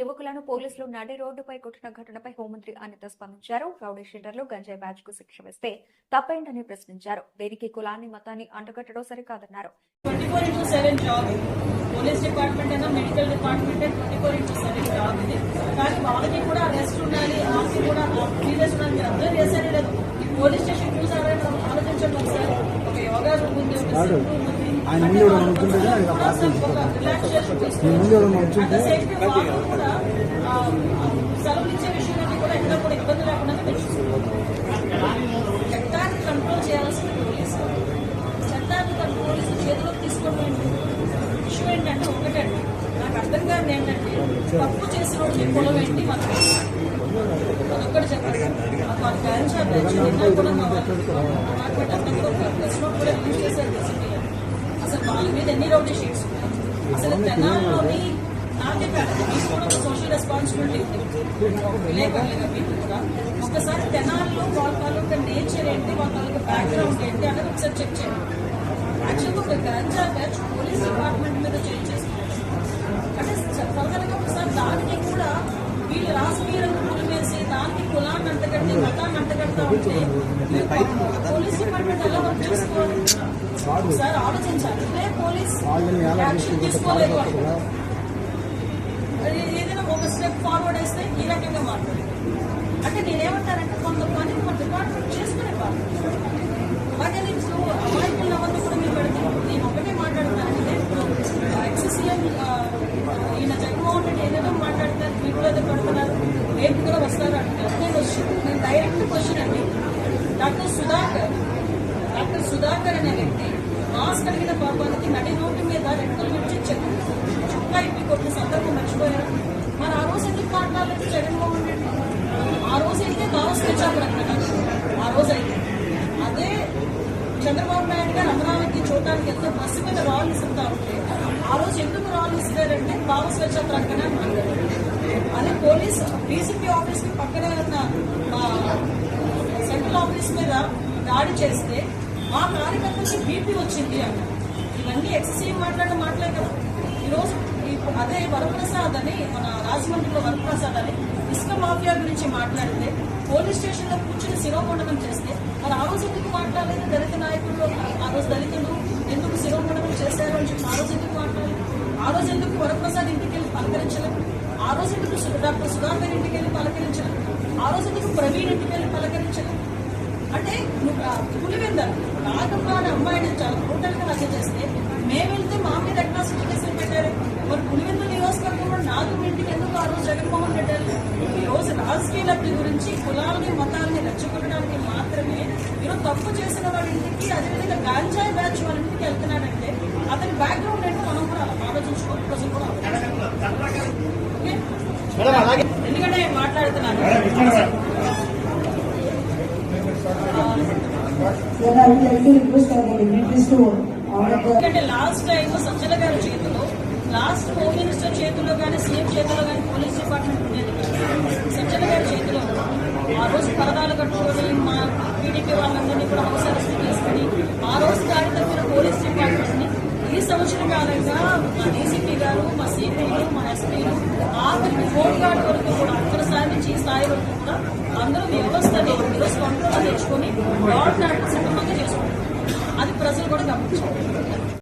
యువకులను పోలీసులు నడి రోడ్డుపై కొట్టిన ఘటనపై హోంమంత్రి అనిత స్పందించారు. రౌడీ షీటర్లు గంజాయి బ్యాచ్కు శిక్ష వేస్తే తప్పేంటని ప్రశ్నించారు. దీనికి కులాన్ని మతాన్ని అంటగట్టడం సరికాదన్నారు. పోలీస్ డిపార్ట్మెంట్ అయినా medical department twenty four into seven job ఇది. కానీ వాళ్ళకి కూడా రెస్ట్ ఉండాలి వాళ్ళకి కూడా సీరియస్ ఉండాలి మీరు చేశారు లేదు ఈ పోలీస్ స్టేషన్ చూసారా ఆలోచించండి ఒకసారి. ఒక యోగా రూమ్ ఉంది ఆయన ముందు ఎవరైనా ఉంటుంటే ఆయన ఒక కూడా మీ ముందు ఎవరైనా ఉంటుంటే వాళ్ళు ఎక్కడ చట్టాన్ని కంట్రోల్ ఇష్యూ ఏంటంటే ఒకటండి నాకు అర్థం ఏంటంటే తప్పు చేసిన పొలం ఏంటి మనకు అదొక్కటి చెప్పండి మాకు ఆ కూడా కూడా చేశారు అసలు వాళ్ళ మీద ఎన్ని రౌడీ షీట్స్ ఉన్నాయి అసలు తెనాల్లోని నాకే ఒక సోషల్ రెస్పాన్సిబిలిటీ ఒక మీకు కూడా ఒకసారి తెనాల్లో వాళ్ళ తాలూకా నేచర్ ఏంటి వాళ్ళ తాలూకా బ్యాక్గ్రౌండ్ ఏంటి అనేది ఒకసారి చెక్ చేయండి. యాక్చువల్గా ఒక గంజా బ్యాచ్ పోలీస్ డిపార్ట్మెంట్ మీద చేంజ్ చేసుకున్నారు అంటే ఫర్దర్గా ఒకసారి దానికి కూడా వీళ్ళు రాజకీయాలను పులిమేసి దానికి కులాన్ని అంటగట్టి మతాన్ని అంటగడతా ఉంటే మీరు పోలీస్ డిపార్ట్మెంట్ ఎలా వర్క్ చేసుకోవాలి ఒకసారి ఆలోచించాలి. పోలీస్ యాక్షన్ తీసుకోలేదు ఏదైనా ఒక స్టెప్ ఫార్వర్డ్ వేస్తే ఈ రకంగా మాట్లాడారు అంటే నేనేమంటానంటే కొంతమంది మన డిపార్ట్మెంట్ చేసుకునే వాళ్ళు. అలాగే నేను అమాయకులు అవ్వద్దు కూడా మీరు పెడతాను. నేను ఒకటే మాట్లాడతానంటే ఎక్సీఎం ఈయన జగన్మోహన్ రెడ్డి ఏదేదో మాట్లాడతారు వీటిలో ఏదో పెడుతున్నారు రేపు కూడా వస్తారు అంటారు. నేను వచ్చి- నేను డైరెక్ట్ క్వశ్చన్ అండి. డాక్టర్ సుధాకర్ డాక్టర్ సుధాకర్ అనే వ్యక్తి మాస్క్ కలిగిన పాపానికి నడి రోడ్డు మీద రెక్కల నుంచి చెక్ చుక్కా ఇప్పి కొట్టిన సందర్భం మర్చిపోయారు మరి ఆ రోజు ఎందుకు మాట్లాడలేదు జగన్మోహన్ రెడ్డి ఆ రోజు అయితే భారత్ తెచ్చారు అక్కడ ఆ రోజు అయితే. అదే చంద్రబాబు నాయుడు గారు అమరావతి చూడటానికి ఎంతో బస్సు మీద రాళ్ళు ఇస్తుంటా ఉంటే ఆ రోజు ఎందుకు రాళ్ళు ఇస్తారంటే భావ స్వచ్ఛ ప్రకటన అని అదే పోలీస్ డీసీపీ ఆఫీస్కి పక్కనే ఉన్న సెంట్రల్ ఆఫీస్ మీద దాడి చేస్తే మా కార్యకర్తకి బీపీ వచ్చింది అన్నారు ఇవన్నీ ఎక్సెసివ్ మాట్లాడిన మాటలే కదా. ఈరోజు అదే వరప్రసాద్ అని మన రాజమండ్రిలో వరప్రసాద్ అని ఇసుక మాఫియా గురించి మాట్లాడితే పోలీస్ స్టేషన్లో కూర్చుని శిరోమండనం చేస్తే మరి ఆ రోజు ఎందుకు మాట్లాడలేదు దళిత నాయకులు ఆ రోజు దళితులు ఎందుకు శిరోమండనం చేశారు అని చెప్పి ఆ రోజు ఎందుకు మాట్లాడలేదు? ఆ రోజు ఎందుకు వరప్రసాద్ ఇంటికి వెళ్ళి పలకరించలేదు? ఆ రోజు ఎందుకు డాక్టర్ సుధాకర్ ఇంటికి వెళ్ళి పలకరించలేదు? ఆ రోజు ఎందుకు ప్రవీణ్ ఇంటికి వెళ్ళి పలకరించలేదు? నువ్వు ఆ పులివెందరు. నాగమ్మ అనే అమ్మాయిని చాలా టోటల్గా హత్య చేస్తే మేము వెళ్తే మా మీద అట్రాసిటీ కేసులు పెట్టారు. మరి పులివెందు నియోజకవర్గంలో నాగమ్మ ఇంటికి ఎందుకు ఆ రోజు జగన్మోహన్ పెట్టారు ఈ రోజు రాజకీయ లబ్ధి గురించి కులాలని మతాలని రెచ్చగొట్టడానికి మాత్రమే ఈరోజు తప్పు చేసిన వాళ్ళ ఇంటికి అదేవిధంగా గాంజాయి బ్యాచ్ వాళ్ళ ఇంటికి వెళ్తున్నాడంటే అతని బ్యాక్గ్రౌండ్ ఏంటో మనం కూడా అలా ఆలోచించుకోవాలి ప్రజలు కూడా ఆలోచించుకోవాలి. ఓకే? ఎందుకంటే నేను మాట్లాడుతున్నాను Then I would like to request our dignitaries ఎందుకంటే లాస్ట్ టైం సజ్జల గారి చేతిలో లాస్ట్ హోమ్ మినిస్టర్ చేతిలో కానీ సీఎం చేతిలో కానీ పోలీస్ డిపార్ట్మెంట్ ఉండేది సజ్జల గారి చేతిలో ఆ రోజు పరదాలు కట్టుకొని మా టీడీపీ వాళ్ళందరినీ కూడా హౌస్ అరెస్ట్ చేసుకుని ఆ రోజు దాని తప్పిన పోలీస్ డిపార్ట్మెంట్ని ఈ సంవత్సరం కాలంగా మా డీసీపీ గారు మా సిపిలు మా ఎస్పీలు ఆఖరికి హోమ్ గార్డ్ వరకు కూడా అక్కడ స్థాయి నుంచి ఈ స్థాయి వరకు కూడా అందరూ వ్యవస్థని ఈరోజు కంట్రోల్ తెచ్చుకొని గవర్నమెంట్ సక్రమంగా చేసుకుంటారు అది ప్రజలు కూడా గమనించారు